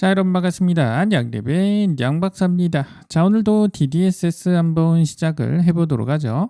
자 여러분 반갑습니다. 양대빈 양박사입니다. 자 오늘도 DDSS 한번 시작을 해보도록 하죠.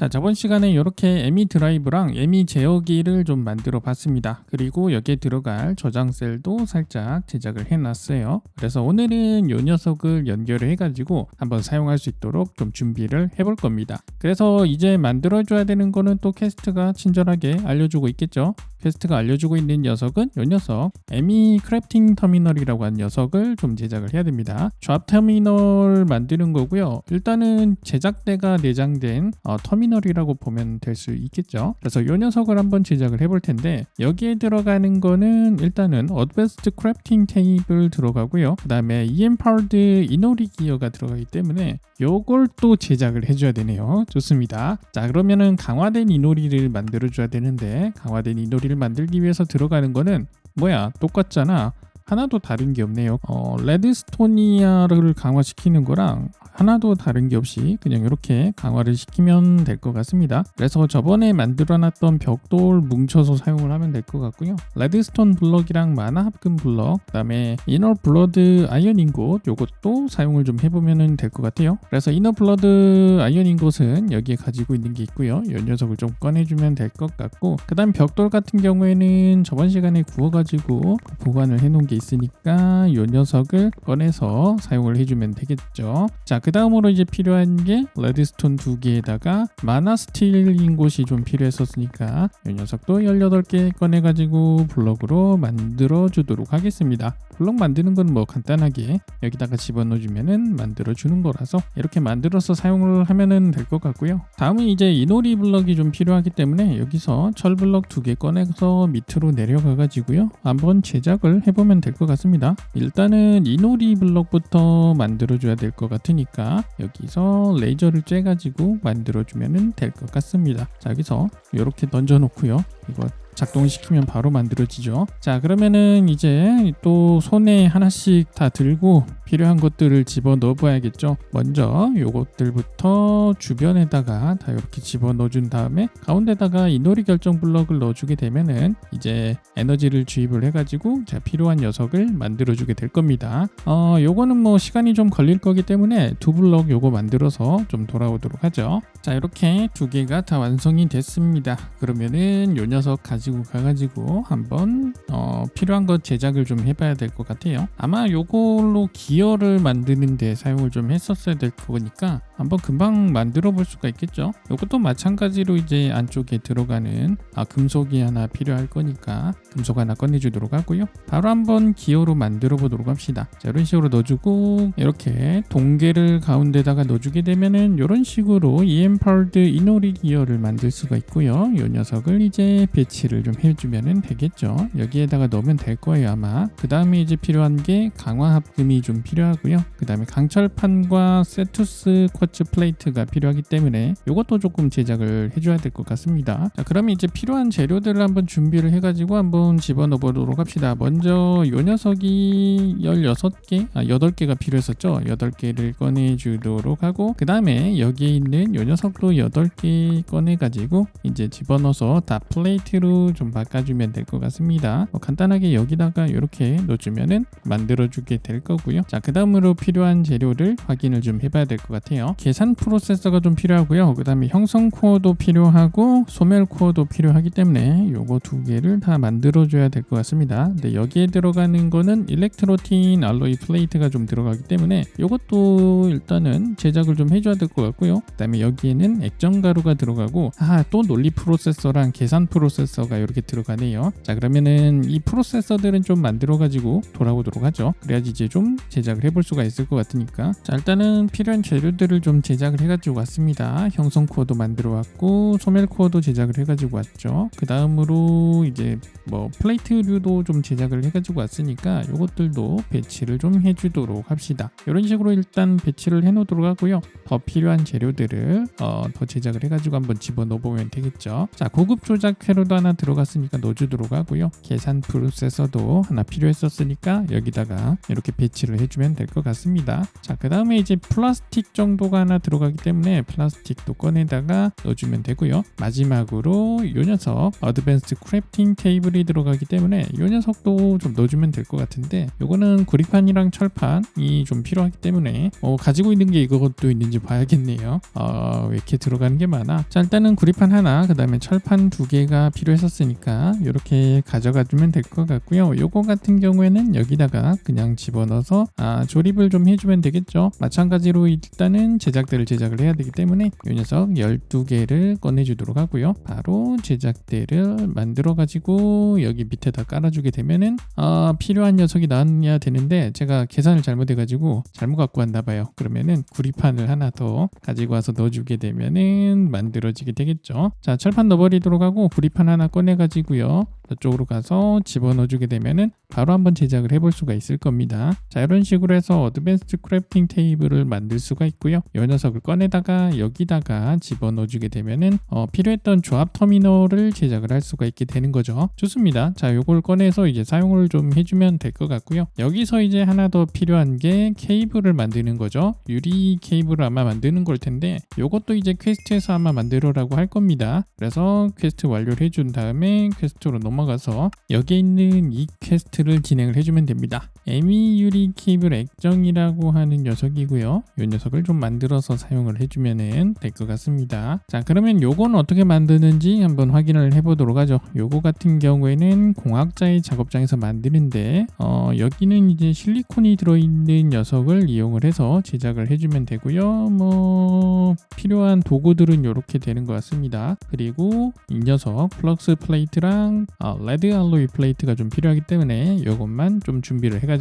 자 저번 시간에 이렇게 에미 드라이브랑 에미 제어기를 좀 만들어 봤습니다. 그리고 여기에 들어갈 저장 셀도 살짝 제작을 해놨어요. 그래서 오늘은 이 녀석을 연결을 해가지고 한번 사용할 수 있도록 좀 준비를 해볼 겁니다. 그래서 이제 만들어 줘야 되는 거는 또 캐스트가 친절하게 알려주고 있겠죠 캐스트가 알려주고 있는 녀석은 이 녀석. 에미 크래프팅 터미널이라고 하는 녀석을 좀 제작을 해야 됩니다. 좌 터미널 만드는 거고요. 일단은 제작대가 내장된 어, 터미널이라고 보면 될 수 있겠죠. 그래서 이 녀석을 한번 제작을 해볼 텐데 여기에 들어가는 거는 일단은 어드밴스드 크래프팅 테이블 들어가고요. 그 다음에 EMPARD 이노리 기어가 들어가기 때문에 요걸 또 제작을 해줘야 되네요. 좋습니다. 자 그러면은 강화된 이노리를 만들어 줘야 되는데 강화된 이노리를 만들기 위해서 들어가는 거는 뭐야? 똑같잖아 하나도 다른 게 없네요 어, 레드스토니아를 강화시키는 거랑 하나도 다른 게 없이 그냥 이렇게 강화를 시키면 될 것 같습니다. 그래서 저번에 만들어놨던 벽돌 뭉쳐서 사용을 하면 될 것 같고요. 레드스톤 블럭이랑 마나 합금 블럭, 그다음에 이너 블러드 아이언 인곳 요것도 사용을 좀 해보면 될 것 같아요. 그래서 이너 블러드 아이언 인곳은 여기에 가지고 있는 게 있고요. 이 녀석을 좀 꺼내주면 될 것 같고, 그다음 벽돌 같은 경우에는 저번 시간에 구워가지고 보관을 해놓은 게 있으니까 이 녀석을 꺼내서 사용을 해주면 되겠죠. 자, 그 다음으로 이제 필요한 게 레드스톤 두 개에다가 마나 스틸인 곳이 좀 필요했었으니까 이 녀석도 18개 꺼내가지고 블럭으로 만들어 주도록 하겠습니다. 블럭 만드는 건 뭐 간단하게 여기다가 집어넣어주면은 만들어 주는 거라서 이렇게 만들어서 사용을 하면은 될 것 같고요. 다음은 이제 이노리 블럭이 좀 필요하기 때문에 여기서 철 블럭 두 개 꺼내서 밑으로 내려가 가지고요. 한번 제작을 해보면 될것 같습니다. 일단은 이노리 블럭부터 만들어 줘야 될 것 같으니까 여기서 레이저를 쬐가지고 만들어주면 될 것 같습니다. 자 여기서 이렇게 던져놓고요. 이거 작동시키면 바로 만들어지죠. 자 그러면은 이제 또 손에 하나씩 다 들고 필요한 것들을 집어 넣어 봐야겠죠. 먼저 요것들부터 주변에다가 다 이렇게 집어 넣어 준 다음에 가운데다가 이놀이 결정 블럭을 넣어 주게 되면은 이제 에너지를 주입을 해 가지고 자 필요한 녀석을 만들어 주게 될 겁니다. 어 요거는 뭐 시간이 좀 걸릴 거기 때문에 두 블럭 요거 만들어서 좀 돌아오도록 하죠. 자 이렇게 두 개가 다 완성이 됐습니다. 그러면은 요 녀석 가지 고 가가지고 한번 어, 필요한 것 제작을 좀 해봐야 될 것 같아요. 아마 요걸로 기어를 만드는데 사용을 좀 했었어야 될 거니까 한번 금방 만들어 볼 수가 있겠죠. 요것도 마찬가지로 이제 안쪽에 들어가는 아, 금속이 하나 필요할 거니까 금속 하나 꺼내주도록 하고요. 바로 한번 기어로 만들어 보도록 합시다. 자 이런 식으로 넣어주고 이렇게 동계를 가운데다가 넣어주게 되면은 이런 식으로 EMPARD 이노리 기어를 만들 수가 있고요. 이 녀석을 이제 배치를 좀 해주면 되겠죠. 여기에다가 넣으면 될 거예요 아마. 그 다음에 이제 필요한 게 강화 합금이 좀 필요하고요. 그 다음에 강철판과 세투스 쿼츠 플레이트가 필요하기 때문에 이것도 조금 제작을 해줘야 될 것 같습니다. 자 그러면 이제 필요한 재료들을 한번 준비를 해가지고 한번 집어넣어 보도록 합시다. 먼저 이 녀석이 16개, 아 8개가 필요했었죠. 8개를 꺼내 주도록 하고 그 다음에 여기에 있는 이 녀석도 8개 꺼내 가지고 이제 집어넣어서 다 플레이트로 좀 바꿔주면 될 것 같습니다. 뭐 간단하게 여기다가 이렇게 넣어주면은 만들어주게 될 거고요. 자, 그 다음으로 필요한 재료를 확인을 좀 해봐야 될 것 같아요. 계산 프로세서가 좀 필요하고요. 그 다음에 형성 코어도 필요하고 소멸 코어도 필요하기 때문에 요거 두 개를 다 만들어 줘야 될 것 같습니다. 근데 여기에 들어가는 거는 일렉트로틴 알로이 플레이트가 좀 들어가기 때문에 요것도 일단은 제작을 좀 해줘야 될 것 같고요. 그 다음에 여기에는 액정 가루가 들어가고 아 또 논리 프로세서랑 계산 프로세서가 이렇게 들어가네요. 자 그러면은 이 프로세서들은 좀 만들어 가지고 돌아오도록 하죠. 그래야지 이제 좀 제작을 해볼 수가 있을 것 같으니까 자 일단은 필요한 재료들을 좀 제작을 해가지고 왔습니다. 형성 코어도 만들어 왔고 소멸 코어도 제작을 해가지고 왔죠. 그 다음으로 이제 뭐 플레이트류도 좀 제작을 해가지고 왔으니까 이것들도 배치를 좀 해주도록 합시다. 이런 식으로 일단 배치를 해놓도록 하고요. 더 필요한 재료들을 어, 더 제작을 해가지고 한번 집어넣어 보면 되겠죠. 자 고급 조작 회로도 하나 들어갔으니까 넣어주도록 하고요. 계산 프로세서도 하나 필요했었으니까 여기다가 이렇게 배치를 해주면 될 것 같습니다. 자그 다음에 이제 플라스틱 정도가 하나 들어가기 때문에 플라스틱도 꺼내다가 넣어주면 되고요. 마지막으로 이 녀석 어드밴스드 크래프팅 테이블이 들어가기 때문에 이 녀석도 좀 넣어주면 될 것 같은데 요거는 구리판이랑 철판이 좀 필요하기 때문에 어, 가지고 있는 게 이것도 있는지 봐야겠네요. 어, 왜 이렇게 들어가는 게 많아? 자 일단은 구리판 하나 그 다음에 철판 두 개가 필요했었으니까 이렇게 가져가 주면 될 것 같고요. 요거 같은 경우에는 여기다가 그냥 집어넣어서 아, 조립을 좀 해주면 되겠죠. 마찬가지로 일단은 제작대를 제작을 해야 되기 때문에 이 녀석 12개를 꺼내주도록 하고요. 바로 제작대를 만들어 가지고 여기 밑에다 깔아주게 되면은 아, 필요한 녀석이 나와야 되는데 제가 계산을 잘못해가지고 잘못 갖고 왔나 봐요. 그러면은 구리판을 하나 더 가지고 와서 넣어주게 되면은 만들어지게 되겠죠. 자 철판 넣어버리도록 하고 구리판 하나 꺼내가지고요. 저쪽으로 가서 집어넣어주게 되면은 바로 한번 제작을 해볼 수가 있을 겁니다. 자 이런 식으로 해서 어드밴스드 크래프팅 테이블을 만들 수가 있고요. 이 녀석을 꺼내다가 여기다가 집어넣어주게 되면은 어, 필요했던 조합 터미널을 제작을 할 수가 있게 되는 거죠. 좋습니다. 자 요걸 꺼내서 이제 사용을 좀 해주면 될 것 같고요. 여기서 이제 하나 더 필요한 게 케이블을 만드는 거죠. 유리 케이블을 아마 만드는 걸 텐데 요것도 이제 퀘스트에서 아마 만들어라고 할 겁니다. 그래서 퀘스트 완료를 해준 다음에 퀘스트로 넘어 가서 여기에 있는 이 퀘스트를 진행을 해주면 됩니다. 에미 유리 케이블 액정이라고 하는 녀석이고요. 이 녀석을 좀 만들어서 사용을 해주면 될 것 같습니다. 자 그러면 요건 어떻게 만드는지 한번 확인을 해보도록 하죠. 요거 같은 경우에는 공학자의 작업장에서 만드는데 어, 여기는 이제 실리콘이 들어있는 녀석을 이용을 해서 제작을 해주면 되고요. 뭐 필요한 도구들은 이렇게 되는 것 같습니다. 그리고 이 녀석 플럭스 플레이트랑 어, 레드 알로이 플레이트가 좀 필요하기 때문에 이것만 좀 준비를 해가지고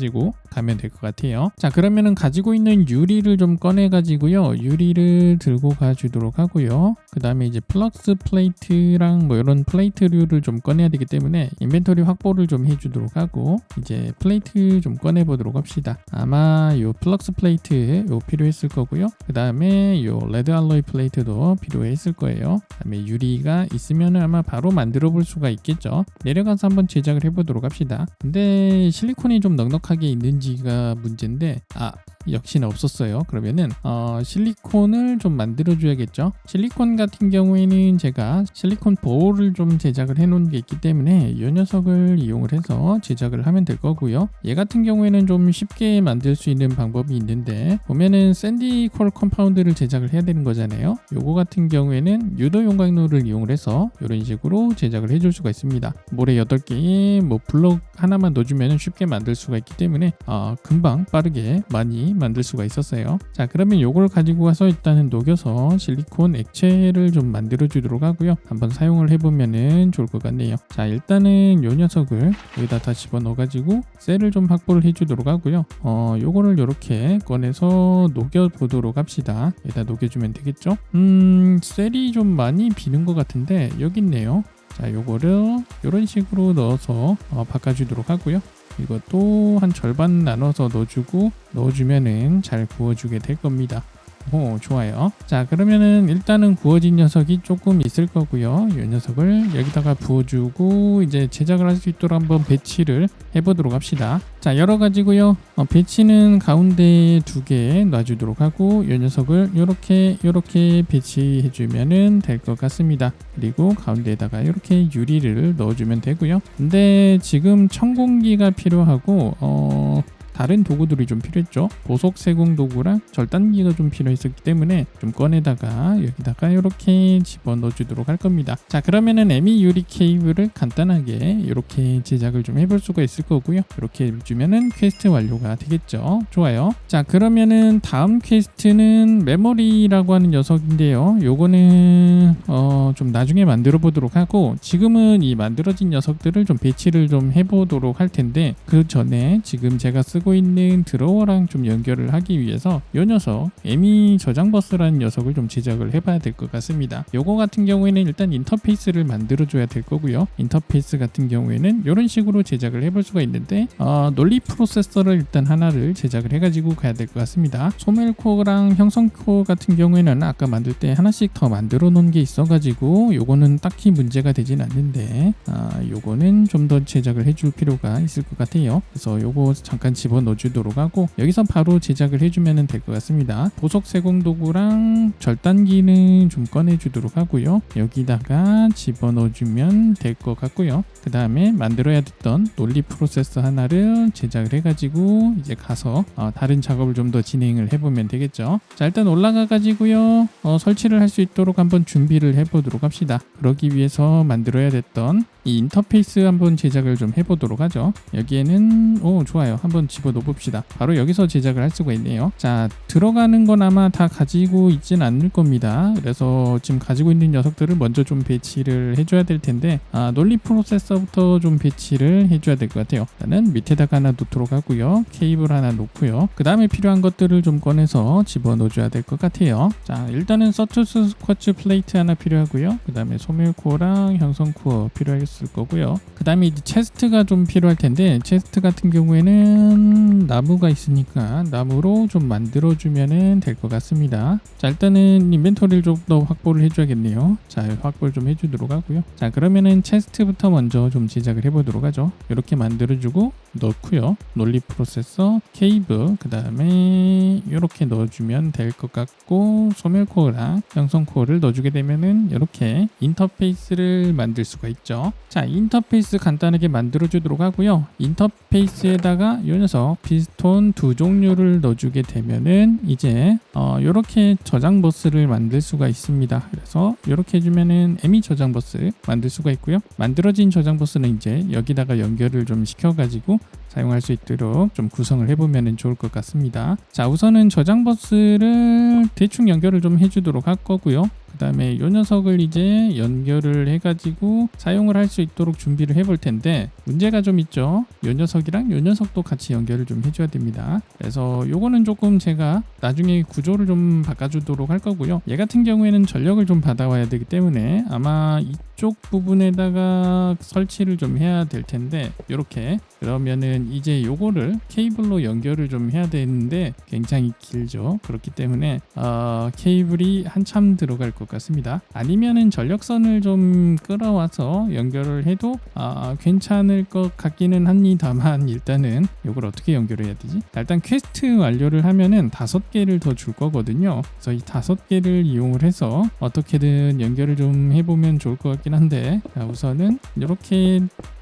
가면 될 것 같아요. 자 그러면은 가지고 있는 유리를 좀 꺼내 가지고요. 유리를 들고 가주도록 하고요. 그 다음에 이제 플럭스 플레이트랑 뭐 이런 플레이트류를 좀 꺼내야 되기 때문에 인벤토리 확보를 좀 해주도록 하고 이제 플레이트 좀 꺼내 보도록 합시다. 아마 요 플럭스 플레이트 요 필요했을 거고요. 그 다음에 요 레드 알로이 플레이트도 필요했을 거예요. 그 다음에 유리가 있으면 아마 바로 만들어 볼 수가 있겠죠. 내려가서 한번 제작을 해보도록 합시다. 근데 실리콘이 좀 넉넉 하게 있는지가 문제인데 아 역시나 없었어요. 그러면은 어, 실리콘을 좀 만들어 줘야겠죠. 실리콘 같은 경우에는 제가 실리콘 볼을 좀 제작을 해 놓은 게 있기 때문에 이 녀석을 이용을 해서 제작을 하면 될 거고요. 얘 같은 경우에는 좀 쉽게 만들 수 있는 방법이 있는데 보면은 샌디 콜 컴파운드를 제작을 해야 되는 거잖아요. 요거 같은 경우에는 유도 용광로를 이용을 해서 이런 식으로 제작을 해줄 수가 있습니다. 모래 8개에 뭐 블럭 하나만 넣어주면 쉽게 만들 수가 있기 때문에 어, 금방 빠르게 많이 만들 수가 있었어요. 자 그러면 요걸 가지고 와서 일단은 녹여서 실리콘 액체를 좀 만들어 주도록 하고요. 한번 사용을 해보면은 좋을 것 같네요. 자 일단은 요 녀석을 여기다 다 집어넣어 가지고 셀을 좀 확보를 해주도록 하고요. 어 요거를 이렇게 꺼내서 녹여 보도록 합시다. 여기다 녹여주면 되겠죠? 음 셀이 좀 많이 비는 것 같은데 여기 있네요. 자 요거를 이런 식으로 넣어서 어, 바꿔주도록 하고요. 이것도 한 절반 나눠서 넣어주고 넣어주면은 잘 구워주게 될 겁니다. 오 좋아요. 자 그러면은 일단은 구워진 녀석이 조금 있을 거고요. 이 녀석을 여기다가 부어주고 이제 제작을 할 수 있도록 한번 배치를 해보도록 합시다. 자 여러 가지고요. 어, 배치는 가운데 두 개 놔주도록 하고 이 녀석을 이렇게 이렇게 배치해 주면은 될 것 같습니다. 그리고 가운데에다가 이렇게 유리를 넣어주면 되고요. 근데 지금 천공기가 필요하고 어. 다른 도구들이 좀 필요했죠. 보석 세공 도구랑 절단기가 좀 필요했었기 때문에 좀 꺼내다가 여기다가 이렇게 집어넣어 주도록 할 겁니다. 자 그러면은 에미 유리 케이블을 간단하게 이렇게 제작을 좀 해볼 수가 있을 거고요. 이렇게 해주면은 퀘스트 완료가 되겠죠. 좋아요. 자 그러면은 다음 퀘스트는 메모리라고 하는 녀석인데요. 요거는 어, 좀 나중에 만들어 보도록 하고 지금은 이 만들어진 녀석들을 좀 배치를 좀 해보도록 할 텐데 그 전에 지금 제가 쓰고 있는 드로워랑 좀 연결을 하기 위해서 이 녀석 에미 저장 버스라는 녀석을 좀 제작을 해봐야 될 것 같습니다. 요거 같은 경우에는 일단 인터페이스를 만들어 줘야 될 거고요. 인터페이스 같은 경우에는 이런 식으로 제작을 해볼 수가 있는데 어, 논리 프로세서를 일단 하나를 제작을 해가지고 가야 될 것 같습니다. 소멸 코어랑 형성 코어 같은 경우에는 아까 만들 때 하나씩 더 만들어 놓은 게 있어가지고 요거는 딱히 문제가 되진 않는데 아, 요거는 좀 더 제작을 해줄 필요가 있을 것 같아요. 그래서 요거 잠깐 집어 집어 넣어 주도록 하고 여기서 바로 제작을 해주면 될 것 같습니다. 보석 세공 도구랑 절단기는 좀 꺼내 주도록 하고요. 여기다가 집어 넣어 주면 될 것 같고요. 그 다음에 만들어야 됐던 논리 프로세서 하나를 제작을 해가지고 이제 가서 어, 다른 작업을 좀 더 진행을 해보면 되겠죠. 자 일단 올라가 가지고요 어, 설치를 할 수 있도록 한번 준비를 해보도록 합시다. 그러기 위해서 만들어야 됐던 이 인터페이스 한번 제작을 좀 해보도록 하죠. 여기에는 오 좋아요. 한번 집어 넣어 봅시다. 바로 여기서 제작을 할 수가 있네요. 자 들어가는 건 아마 다 가지고 있진 않을 겁니다. 그래서 지금 가지고 있는 녀석들을 먼저 좀 배치를 해줘야 될 텐데 아, 논리 프로세서부터 좀 배치를 해줘야 될 것 같아요. 일단은 밑에다가 하나 놓도록 하고요. 케이블 하나 놓고요. 그 다음에 필요한 것들을 좀 꺼내서 집어넣어줘야 될 것 같아요. 자 일단은 서투스 스쿼츠 플레이트 하나 필요하고요. 그 다음에 소멸코어랑 형성코어 필요했을 거고요. 그 다음에 이제 체스트가 좀 필요할 텐데 체스트 같은 경우에는 나무가 있으니까 나무로 좀 만들어주면 될 것 같습니다. 자 일단은 인벤토리를 좀 더 확보를 해줘야겠네요. 자 확보를 좀 해주도록 하고요. 자 그러면은 체스트부터 먼저 좀 제작을 해보도록 하죠. 이렇게 만들어주고 넣고요. 논리 프로세서 케이블 그 다음에 이렇게 넣어주면 될 것 같고 소멸 코어랑 형성 코어를 넣어주게 되면은 이렇게 인터페이스를 만들 수가 있죠. 자 인터페이스 간단하게 만들어주도록 하고요. 인터페이스에다가 이 녀석 피스톤 두 종류를 넣어주게 되면은 이제 어, 이렇게 저장 버스를 만들 수가 있습니다. 그래서 이렇게 해주면은 에미 저장 버스 만들 수가 있고요. 만들어진 저장 버스는 이제 여기다가 연결을 좀 시켜가지고 사용할 수 있도록 좀 구성을 해보면 좋을 것 같습니다. 자 우선은 저장 버스를 대충 연결을 좀 해주도록 할 거고요. 그 다음에 이 녀석을 이제 연결을 해가지고 사용을 할 수 있도록 준비를 해볼 텐데 문제가 좀 있죠. 이 녀석이랑 이 녀석도 같이 연결을 좀 해줘야 됩니다. 그래서 요거는 조금 제가 나중에 구조를 좀 바꿔주도록 할 거고요. 얘 같은 경우에는 전력을 좀 받아와야 되기 때문에 아마 이쪽 부분에다가 설치를 좀 해야 될 텐데 이렇게 그러면은 이제 요거를 케이블로 연결을 좀 해야 되는데 굉장히 길죠. 그렇기 때문에 어, 케이블이 한참 들어갈 것 같습니다. 아니면은 전력선을 좀 끌어와서 연결을 해도 아, 괜찮을 것 같기는 합니다만 일단은 이걸 어떻게 연결 해야 되지? 자, 일단 퀘스트 완료를 하면은 다섯 개를 더 줄 거거든요. 그래서 이 다섯 개를 이용을 해서 어떻게든 연결을 좀 해보면 좋을 것 같긴 한데 자, 우선은 이렇게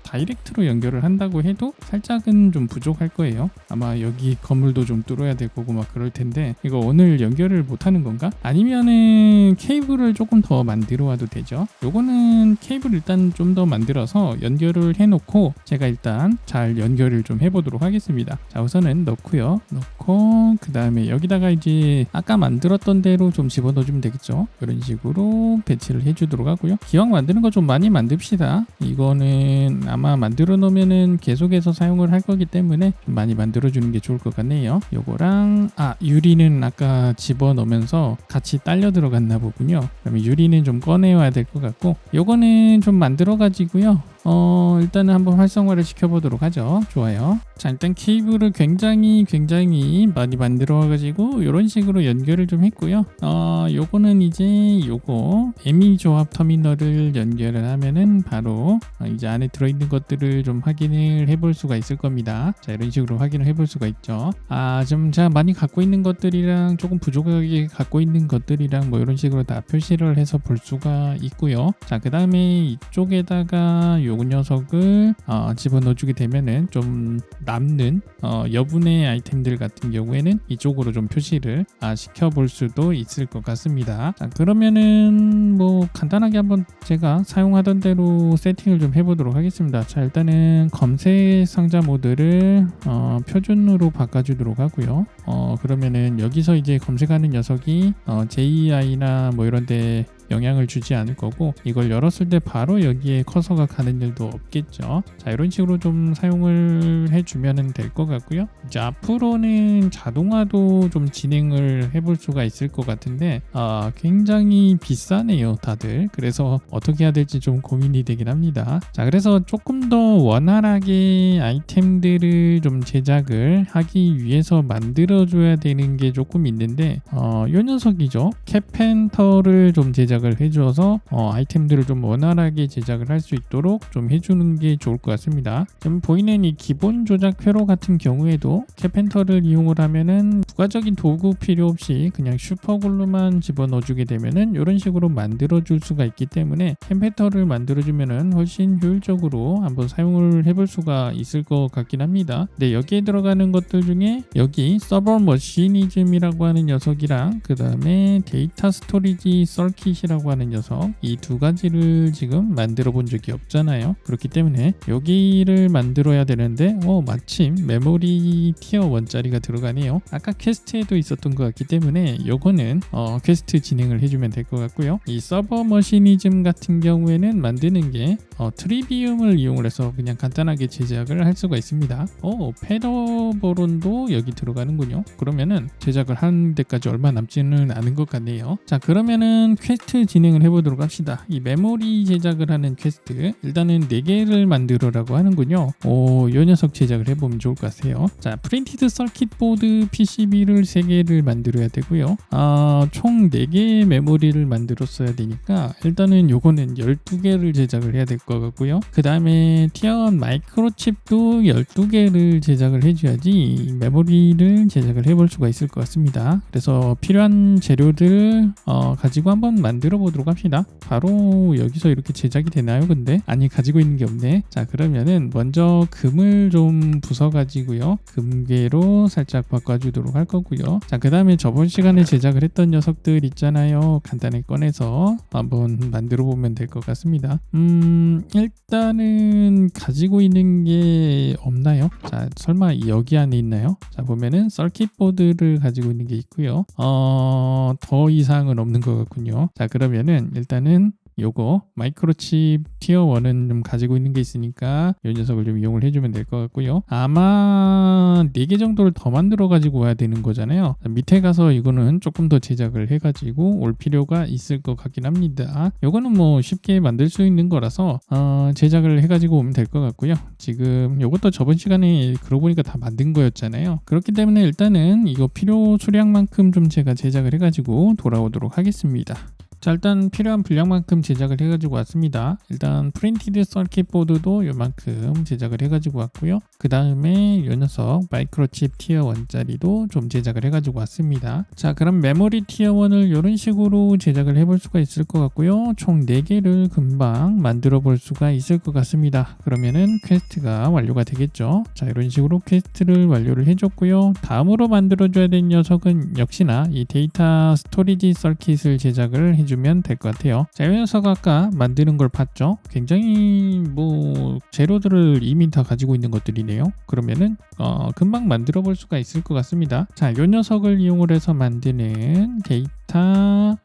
다이렉트로 연결을 한다고 해도 살짝은 좀 부족할 거예요. 아마 여기 건물도 좀 뚫어야 될 거고 막 그럴 텐데 이거 오늘 연결을 못 하는 건가? 아니면은 케이블을 조금 더 만들어 와도 되죠. 요거는 케이블 일단 좀 더 만들어서 연결을 해놓고 제가 일단 잘 연결을 좀 해보도록 하겠습니다. 자 우선은 넣고요. 넣고 그 다음에 여기다가 이제 아까 만들었던 대로 좀 집어넣어주면 되겠죠. 이런 식으로 배치를 해주도록 하고요. 기왕 만드는 거 좀 많이 만듭시다. 이거는 아마 만들어 놓으면은 계속해서 사용을 할 거기 때문에 좀 많이 만들어 주는 게 좋을 것 같네요. 요거랑 아 유리는 아까 집어 넣으면서 같이 딸려 들어갔나 보군요. 그러면 유리는 좀 꺼내와야 될 것 같고 요거는 좀 만들어 가지고요. 어 일단은 한번 활성화를 시켜보도록 하죠. 좋아요. 자 일단 케이블을 굉장히 굉장히 많이 만들어 가지고 이런 식으로 연결을 좀 했고요. 어 요거는 이제 요거 에미 조합 터미널을 연결을 하면은 바로 어, 이제 안에 들어있는 것들을 좀 확인을 해볼 수가 있을 겁니다. 자 이런 식으로 확인을 해볼 수가 있죠. 아 좀 제가 많이 갖고 있는 것들이랑 조금 부족하게 갖고 있는 것들이랑 뭐 이런 식으로 다 표시를 해서 볼 수가 있고요. 자 그 다음에 이쪽에다가 요 녀석을 어, 집어넣어주게 되면은 좀 남는 어, 여분의 아이템들 같은 경우에는 이쪽으로 좀 표시를 아, 시켜볼 수도 있을 것 같습니다. 자, 그러면은 뭐 간단하게 한번 제가 사용하던 대로 세팅을 좀 해보도록 하겠습니다. 자 일단은 검색 상자 모드를 어, 표준으로 바꿔주도록 하고요. 어, 그러면은 여기서 이제 검색하는 녀석이 어, JEI나 뭐 이런데 영향을 주지 않을 거고 이걸 열었을 때 바로 여기에 커서가 가는 일도 없겠죠. 자 이런 식으로 좀 사용을 해주면 될 것 같고요. 이제 앞으로는 자동화도 좀 진행을 해볼 수가 있을 것 같은데 아, 굉장히 비싸네요 다들. 그래서 어떻게 해야 될지 좀 고민이 되긴 합니다. 자 그래서 조금 더 원활하게 아이템들을 좀 제작을 하기 위해서 만들어줘야 되는 게 조금 있는데 어, 요 녀석이죠. 캐펜터를 좀 제작 제작을 해줘서 어, 아이템들을 좀 원활하게 제작을 할 수 있도록 좀 해주는 게 좋을 것 같습니다. 지금 보이는 이 기본 조작 회로 같은 경우에도 캐펜터를 이용을 하면은 부가적인 도구 필요 없이 그냥 슈퍼글루만 집어넣어주게 되면은 이런 식으로 만들어줄 수가 있기 때문에 캠페터를 만들어주면은 훨씬 효율적으로 한번 사용을 해볼 수가 있을 것 같긴 합니다. 네 여기에 들어가는 것들 중에 여기 서버 머시니즘이라고 하는 녀석이랑 그 다음에 데이터 스토리지 썰킷이 라고 하는 녀석 이 두 가지를 지금 만들어 본 적이 없잖아요. 그렇기 때문에 여기를 만들어야 되는데 어 마침 메모리 티어 1짜리가 들어가네요. 아까 퀘스트에도 있었던 것 같기 때문에 요거는 어, 퀘스트 진행을 해주면 될 것 같고요. 이 서버 머시니즘 같은 경우에는 만드는 게 어, 트리비움을 이용을 해서 그냥 간단하게 제작을 할 수가 있습니다. 어, 페더버론도 여기 들어가는군요. 그러면은 제작을 하는 데까지 얼마 남지는 않은 것 같네요. 자, 그러면은 퀘스트 진행을 해보도록 합시다. 이 메모리 제작을 하는 퀘스트 일단은 4개를 만들어라고 하는군요. 오, 요 녀석 제작을 해보면 좋을 것 같아요. 자, 프린티드 서킷 보드 PCB를 3개를 만들어야 되고요. 아, 총 4개의 메모리를 만들었어야 되니까 일단은 요거는 12개를 제작을 해야 될 것 같고요. 그 다음에 티어원 마이크로칩도 12개를 제작을 해줘야지 이 메모리를 제작을 해볼 수가 있을 것 같습니다. 그래서 필요한 재료들 어, 가지고 한번 만들 어 보도록 합시다. 바로 여기서 이렇게 제작이 되나요? 근데 아니 가지고 있는 게 없네. 자 그러면은 먼저 금을 좀 부숴 가지고요. 금괴로 살짝 바꿔 주도록 할 거고요. 자 그 다음에 저번 시간에 제작을 했던 녀석들 있잖아요. 간단히 꺼내서 한번 만들어 보면 될 것 같습니다. 음 일단은 가지고 있는 게 없나요? 자 설마 여기 안에 있나요? 자 보면은 서킷 보드를 가지고 있는 게 있고요. 어더 이상은 없는 것 같군요. 자 그러면은 일단은 요거 마이크로칩 티어 1은 좀 가지고 있는 게 있으니까 이 녀석을 좀 이용을 해주면 될 것 같고요. 아마 4개 정도를 더 만들어 가지고 와야 되는 거잖아요. 밑에 가서 이거는 조금 더 제작을 해 가지고 올 필요가 있을 것 같긴 합니다. 요거는 뭐 쉽게 만들 수 있는 거라서 어, 제작을 해 가지고 오면 될 것 같고요. 지금 요것도 저번 시간에 그러고 보니까 다 만든 거였잖아요. 그렇기 때문에 일단은 이거 필요 수량만큼 좀 제가 제작을 해 가지고 돌아오도록 하겠습니다 자 일단 필요한 분량만큼 제작을 해가지고 왔습니다. 일단 프린티드 서킷 보드도 요만큼 제작을 해가지고 왔고요. 그 다음에 요 녀석 마이크로칩 티어 1짜리도 좀 제작을 해가지고 왔습니다. 자 그럼 메모리 티어 1을 이런 식으로 제작을 해볼 수가 있을 것 같고요. 총 4개를 금방 만들어 볼 수가 있을 것 같습니다. 그러면은 퀘스트가 완료가 되겠죠. 자 이런 식으로 퀘스트를 완료를 해줬고요. 다음으로 만들어줘야 될 녀석은 역시나 이 데이터 스토리지 서킷을 제작을 해 해주면 될 것 같아요. 자, 이 녀석 아까 만드는 걸 봤죠? 굉장히 뭐 재료들을 이미 다 가지고 있는 것들이네요. 그러면은 어, 금방 만들어 볼 수가 있을 것 같습니다. 자, 이 녀석을 이용을 해서 만드는 데이터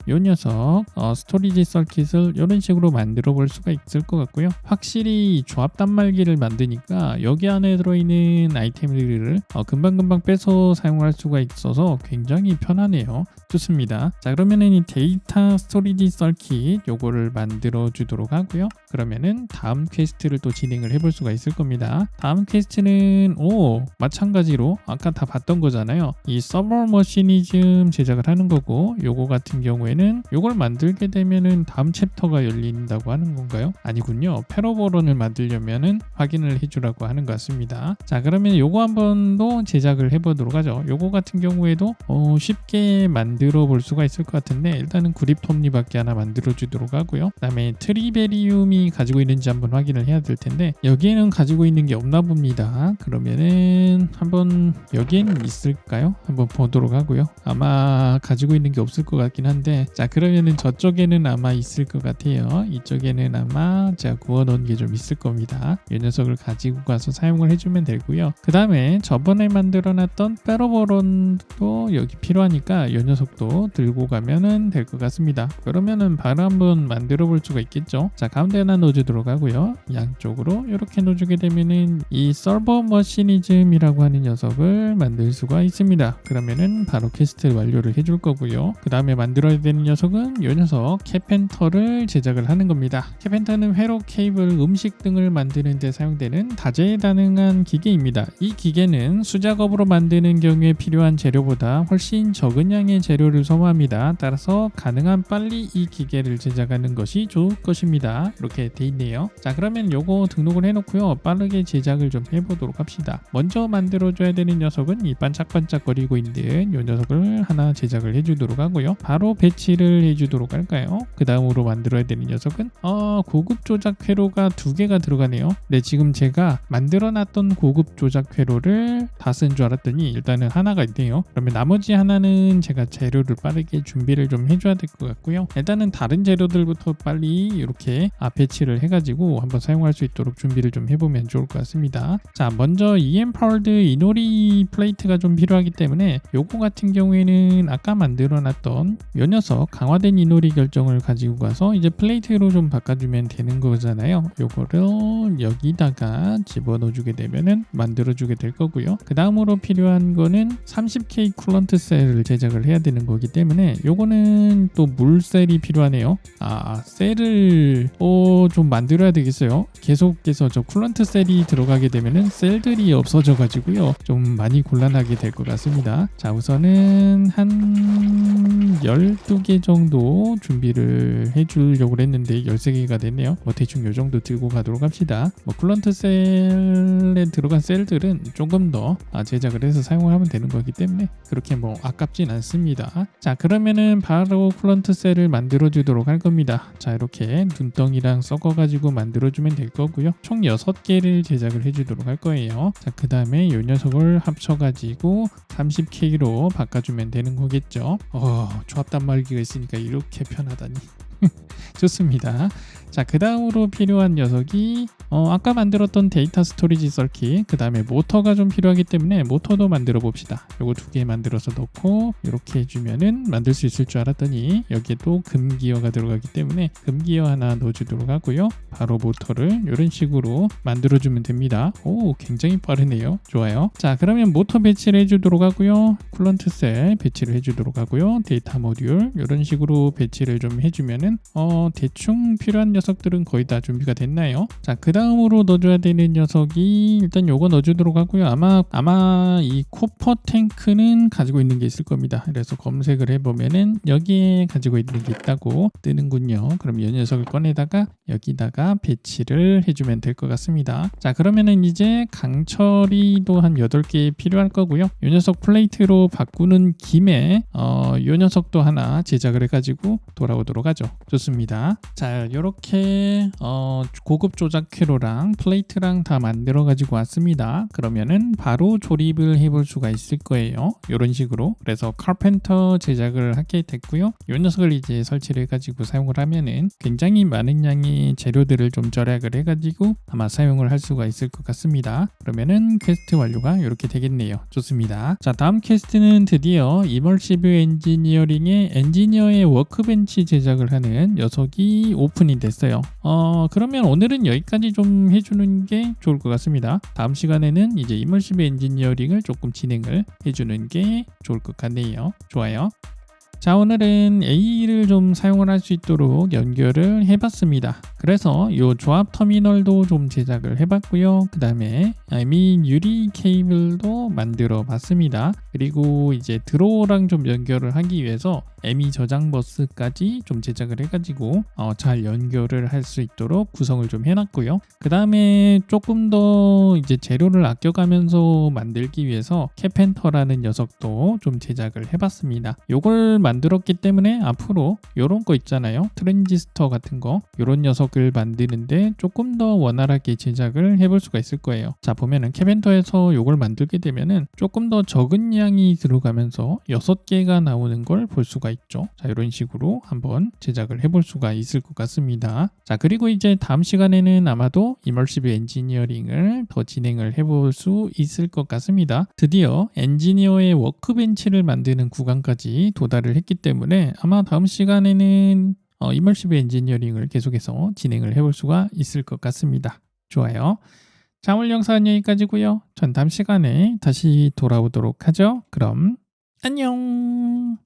요 녀석 어, 스토리지 서킷을 이런 식으로 만들어 볼 수가 있을 것 같고요. 확실히 조합 단말기를 만드니까 여기 안에 들어있는 아이템들을 어, 금방금방 빼서 사용할 수가 있어서 굉장히 편하네요. 좋습니다. 자 그러면은 이 데이터 스토리지 서킷 요거를 만들어 주도록 하고요. 그러면은 다음 퀘스트를 또 진행을 해볼 수가 있을 겁니다. 다음 퀘스트는 오 마찬가지로 아까 다 봤던 거잖아요. 이 서버 머시니즘 제작을 하는 거고 요거 같은 경우에는 요걸 만들게 되면은 다음 챕터가 열린다고 하는 건가요? 아니군요. 페로버론을 만들려면은 확인을 해주라고 하는 것 같습니다. 자 그러면 요거 한번 더 제작을 해보도록 하죠. 요거 같은 경우에도 어, 쉽게 만들어 볼 수가 있을 것 같은데 일단은 구립 톱니바퀴 하나 만들어 주도록 하고요. 그 다음에 트리베리움이 가지고 있는지 한번 확인을 해야 될 텐데 여기에는 가지고 있는 게 없나 봅니다. 그러면은 한번 여기에는 있을까요? 한번 보도록 하고요. 아마 가지고 있는 게 없을 것 같긴 한데 자 그러면은 저쪽에는 아마 있을 것 같아요. 이쪽에는 아마 제가 구워 놓은 게 좀 있을 겁니다. 이 녀석을 가지고 가서 사용을 해주면 되고요. 그 다음에 저번에 만들어 놨던 페로버론도 여기 필요하니까 이 녀석도 들고 가면은 될 것 같습니다. 그러면은 바로 한번 만들어 볼 수가 있겠죠. 자 가운데 하나 넣어주도록 하고요. 양쪽으로 이렇게 넣어주게 되면은 이 서버 머시니즘이라고 하는 녀석을 만들 수가 있습니다. 그러면은 바로 퀘스트 완료를 해줄 거고요. 그 다음에 만들어야 되는 녀석은 이 녀석 캐펜터를 제작을 하는 겁니다. 캐펜터는 회로 케이블, 음식 등을 만드는 데 사용되는 다재다능한 기계입니다. 이 기계는 수작업으로 만드는 경우에 필요한 재료보다 훨씬 적은 양의 재료를 소모합니다. 따라서 가능한 빨리 이 기계를 제작하는 것이 좋을 것입니다. 이렇게 돼 있네요. 자 그러면 요거 등록을 해놓고요. 빠르게 제작을 좀 해보도록 합시다. 먼저 만들어줘야 되는 녀석은 이 반짝반짝거리고 있는 요 녀석을 하나 제작을 해주도록 하고요. 바로 배치를 해주도록 할까요? 그 다음으로 만들어야 되는 녀석은 어, 고급 조작 회로가 두 개가 들어가네요. 네 지금 제가 만들어놨던 고급 조작 회로를 다 쓴 줄 알았더니 일단은 하나가 있네요. 그러면 나머지 하나는 제가 재료를 빠르게 준비를 좀 해줘야 될 것 같고요. 일단은 다른 재료들부터 빨리 이렇게 아, 배치를 해가지고 한번 사용할 수 있도록 준비를 좀 해보면 좋을 것 같습니다. 자 먼저 EM 파월드 이노리 플레이트가 좀 필요하기 때문에 요거 같은 경우에는 아까 만들어놨던 요 녀석 강화된 이노리 결정을 가지고 가서 이제 플레이트로 좀 바꿔주면 되는 거잖아요. 요거를 여기다가 집어넣어 주게 되면은 만들어 주게 될 거고요. 그 다음으로 필요한 거는 30K 쿨런트 셀을 제작을 해야 되는 거기 때문에 요거는 또 물셀이 필요하네요. 아 셀을 어, 좀 만들어야 되겠어요. 계속해서 저 쿨런트 셀이 들어가게 되면은 셀들이 없어져 가지고요. 좀 많이 곤란하게 될 것 같습니다. 자 우선은 한 12개 정도 준비를 해주려고 했는데 13개가 됐네요. 뭐 대충 요 정도 들고 가도록 합시다. 뭐 쿨런트 셀에 들어간 셀들은 조금 더 아, 제작을 해서 사용을 하면 되는 거기 때문에 그렇게 뭐 아깝진 않습니다. 자 그러면은 바로 쿨런트 셀을 만들어 주도록 할 겁니다. 자 이렇게 눈덩이랑 섞어 가지고 만들어 주면 될 거고요. 총 6개를 제작을 해 주도록 할 거예요. 자 그 다음에 이 녀석을 합쳐 가지고 30K로 바꿔 주면 되는 거겠죠. 어, 조합 단말기가 있으니까 이렇게 편하다니. 좋습니다. 자, 그 다음으로 필요한 녀석이 어, 아까 만들었던 데이터 스토리지 서킷 그 다음에 모터가 좀 필요하기 때문에 모터도 만들어 봅시다. 요거 두 개 만들어서 넣고 이렇게 해주면은 만들 수 있을 줄 알았더니 여기에 또 금기어가 들어가기 때문에 금기어 하나 넣어주도록 하고요. 바로 모터를 이런 식으로 만들어주면 됩니다. 오, 굉장히 빠르네요. 좋아요. 자, 그러면 모터 배치를 해주도록 하고요. 쿨런트 셀 배치를 해주도록 하고요. 데이터 모듈 이런 식으로 배치를 좀 해주면은 어, 대충 필요한 녀석들은 거의 다 준비가 됐나요? 자, 그 다음으로 넣어줘야 되는 녀석이 일단 요거 넣어주도록 하고요. 아마 아마 이 코퍼 탱크는 가지고 있는 게 있을 겁니다. 그래서 검색을 해보면은 여기에 가지고 있는 게 있다고 뜨는군요. 그럼 이 녀석을 꺼내다가 여기다가 배치를 해주면 될 것 같습니다. 자, 그러면은 이제 강철이도 한 8개 필요할 거고요. 이 녀석 플레이트로 바꾸는 김에 어, 이 녀석도 하나 제작을 해가지고 돌아오도록 하죠. 좋습니다. 자, 이렇게 어, 고급 조작 회로랑 플레이트랑 다 만들어 가지고 왔습니다. 그러면은 바로 조립을 해볼 수가 있을 거예요. 이런 식으로. 그래서 카펜터 제작을 하게 됐고요. 이 녀석을 이제 설치를 해가지고 사용을 하면은 굉장히 많은 양의 재료들을 좀 절약을 해가지고 아마 사용을 할 수가 있을 것 같습니다. 그러면은 퀘스트 완료가 이렇게 되겠네요. 좋습니다. 자, 다음 퀘스트는 드디어 이멀시브 엔지니어링의 엔지니어의 워크벤치 제작을 하는 녀석 이 오픈이 됐어요. 어, 그러면 오늘은 여기까지 좀 해주는 게 좋을 것 같습니다. 다음 시간에는 이제 이멀시브 엔지니어링을 조금 진행을 해주는 게 좋을 것 같네요. 좋아요. 자 오늘은 A를 좀 사용을 할 수 있도록 연결을 해봤습니다. 그래서 이 조합 터미널도 좀 제작을 해봤고요. 그 다음에 민 유리 케이블도 만들어 봤습니다. 그리고 이제 드로우랑 좀 연결을 하기 위해서 에미 저장 버스까지 좀 제작을 해가지고 어, 잘 연결을 할 수 있도록 구성을 좀 해놨고요. 그 다음에 조금 더 이제 재료를 아껴가면서 만들기 위해서 캐펜터라는 녀석도 좀 제작을 해봤습니다. 요걸 만 들었기 때문에 앞으로 요런 거 있잖아요. 트랜지스터 같은 거 요런 녀석을 만드는데 조금 더 원활하게 제작을 해볼 수가 있을 거예요. 자 보면은 캐펜터에서 요걸 만들게 되면은 조금 더 적은 양이 들어가면서 6개가 나오는 걸 볼 수가 있죠. 자, 이런 식으로 한번 제작을 해볼 수가 있을 것 같습니다. 자, 그리고 이제 다음 시간에는 아마도 이멀시브 엔지니어링을 더 진행을 해볼 수 있을 것 같습니다. 드디어 엔지니어의 워크벤치를 만드는 구간까지 도달을 했기 때문에 아마 다음 시간에는 어, 이멀시브 엔지니어링을 계속해서 진행을 해볼 수가 있을 것 같습니다. 좋아요. 자, 오늘 영상은 여기까지고요. 전 다음 시간에 다시 돌아오도록 하죠. 그럼 안녕.